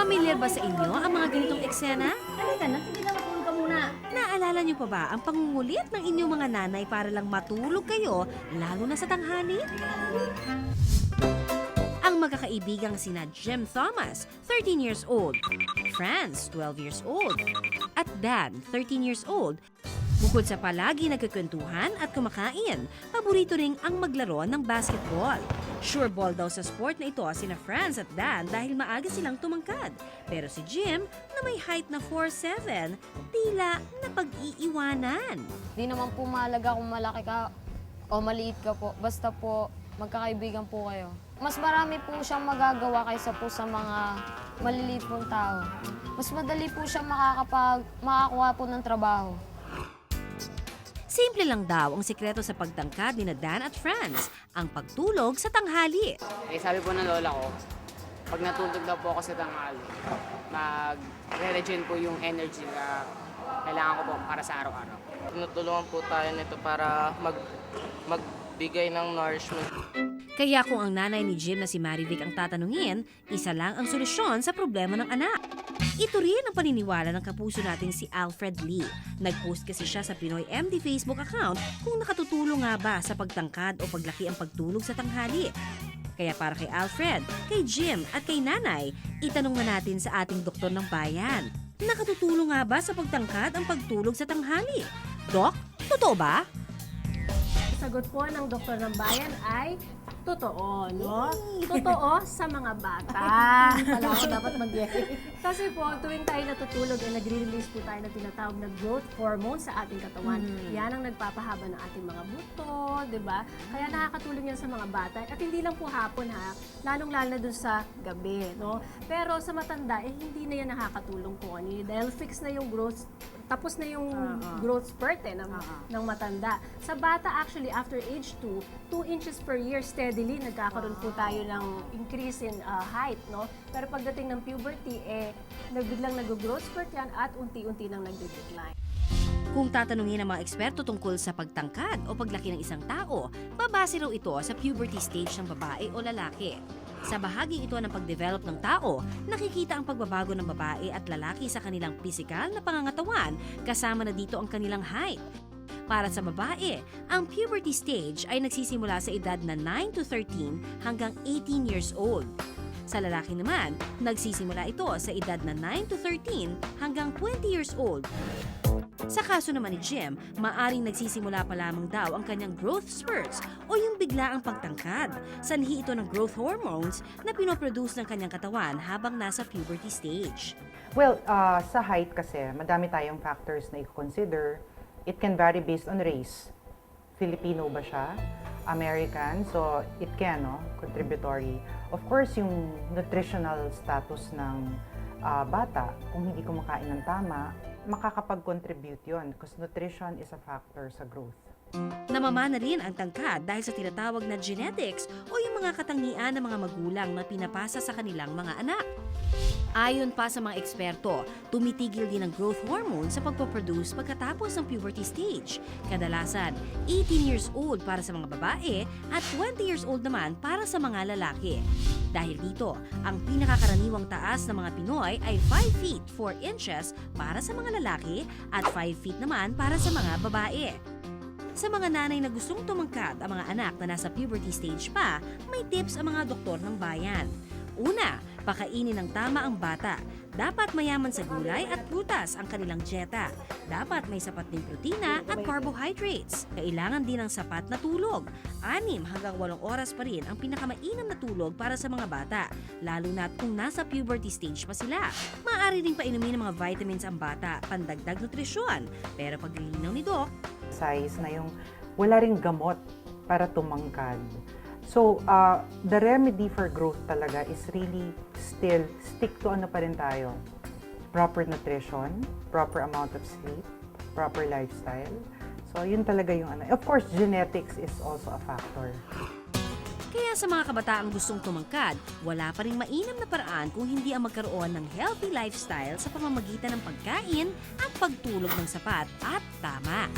Pamilyar ba sa inyo ang mga ganitong eksena? Halika na, sige na, matulog ka muna. Naalala niyo pa ba ang pangungulit ng inyong mga nanay para lang matulog kayo, lalo na sa tanghali? Ang magkakaibigang sina Jim Thomas, 13 years old, Franz, 12 years old, at Dan, 13 years old, Bukod sa palagi nagkukwentuhan at kumakain, paborito ring ang maglaro ng basketball. Sure ball daw sa sport na ito sina Franz at Dan dahil maaga silang tumangkad. Pero si Jim, na may height na 4'7", tila napag-iiwanan. Di naman po mahalaga kung malaki ka o maliit ka po. Basta po, magkakaibigan po kayo. Mas marami po siyang magagawa kaysa po sa mga maliliit pong tao. Mas madali po siya makakapag, makakuha po ng trabaho. Simple lang daw ang sikreto sa pagtangkad ni na Dan at Franz, ang pagtulog sa tanghali. Eh, sabi po ng lola ko, pag natulog daw po ako sa tanghali, mag-re-regen po yung energy na kailangan ko po para sa araw-araw. Tinutulungan po tayo nito para mag, magbigay ng nourishment. Kaya kung ang nanay ni Jim na si Marivic ang tatanungin, isa lang ang solusyon sa problema ng anak. Ito rin ang paniniwala ng kapuso nating si Alfred Lee. Nag-post kasi siya sa Pinoy MD Facebook account kung nakatutulong nga ba sa pagtangkad o paglaki ang pagtulog sa tanghali. Kaya para kay Alfred, kay Jim at kay nanay, itanong na natin sa ating doktor ng bayan. Nakatutulong nga ba sa pagtangkad ang pagtulog sa tanghali? Dok, totoo ba? Sagot po ng doktor ng bayan ay totoo, no? Totoo sa mga bata. Wala ko dapat mag Kasi po, tuwing tayo natutulog, ay nagre-release po tayo ng tinatawag na growth hormone sa ating katawan. Yan ang nagpapahaba ng ating mga buto, di ba? Kaya nakakatulong yan sa mga bata. At hindi lang po hapon ha, lalong-lalo na dun sa gabi, no? Pero sa matanda, eh hindi na yan nakakatulong po ani dahil fix na yung growth tapos na yung growth spurt eh, ng, ng matanda. Sa bata, actually, after age 2, 2 inches per year steadily, nagkakaroon po tayo ng increase in uh, height, no? Pero pagdating ng puberty, eh, nagbiglang nag-growth spurt yan at unti-unti nang nagde-decline. Kung tatanungin ng mga eksperto tungkol sa pagtangkad o paglaki ng isang tao, babase raw ito sa puberty stage ng babae o lalaki. Sa bahagi ito ng pagdevelop ng tao, nakikita ang pagbabago ng babae at lalaki sa kanilang pisikal na pangangatawan kasama na dito ang kanilang height. Para sa babae, ang puberty stage ay nagsisimula sa edad na 9 to 13 hanggang 18 years old. Sa lalaki naman, nagsisimula ito sa edad na 9 to 13 hanggang 20 years old. Sa kaso naman ni Jim, maaring nagsisimula pa lamang daw ang kanyang growth spurts o yung biglaang pagtangkad. Sanhi ito ng growth hormones na pinoproduce ng kanyang katawan habang nasa puberty stage. Well, uh, sa height kasi, madami tayong factors na i-consider. It can vary based on race. Filipino ba siya? American? So, it can, no? Contributory. Of course, yung nutritional status ng ah, bata, kung hindi kumakain ng tama, makakapag-contribute yun because nutrition is a factor sa growth. Namamana rin ang tangkad dahil sa tinatawag na genetics o yung mga katangian ng mga magulang na pinapasa sa kanilang mga anak. Ayon pa sa mga eksperto, tumitigil din ang growth hormone sa pagpaproduce pagkatapos ng puberty stage. Kadalasan, 18 years old para sa mga babae at 20 years old naman para sa mga lalaki. Dahil dito, ang pinakakaraniwang taas ng mga Pinoy ay 5 feet 4 inches para sa mga lalaki at 5 feet naman para sa mga babae. Sa mga nanay na gustong tumangkad ang mga anak na nasa puberty stage pa, may tips ang mga doktor ng bayan. Una, pakainin ng tama ang bata. Dapat mayaman sa gulay at prutas ang kanilang dieta. Dapat may sapat din protina at carbohydrates. Kailangan din ng sapat na tulog. Anim hanggang walong oras pa rin ang pinakamainam na tulog para sa mga bata, lalo na kung nasa puberty stage pa sila. Maaari ring painumin ng mga vitamins ang bata, pandagdag nutrisyon. Pero paglilinaw ni Doc, Size na yung wala ring gamot para tumangkad. So, uh, the remedy for growth talaga is really still stick to ano pa rin tayo. Proper nutrition, proper amount of sleep, proper lifestyle. So, yun talaga yung ano. Of course, genetics is also a factor. Kaya sa mga kabataang gustong tumangkad, wala pa rin mainam na paraan kung hindi ang magkaroon ng healthy lifestyle sa pamamagitan ng pagkain at pagtulog ng sapat at tama.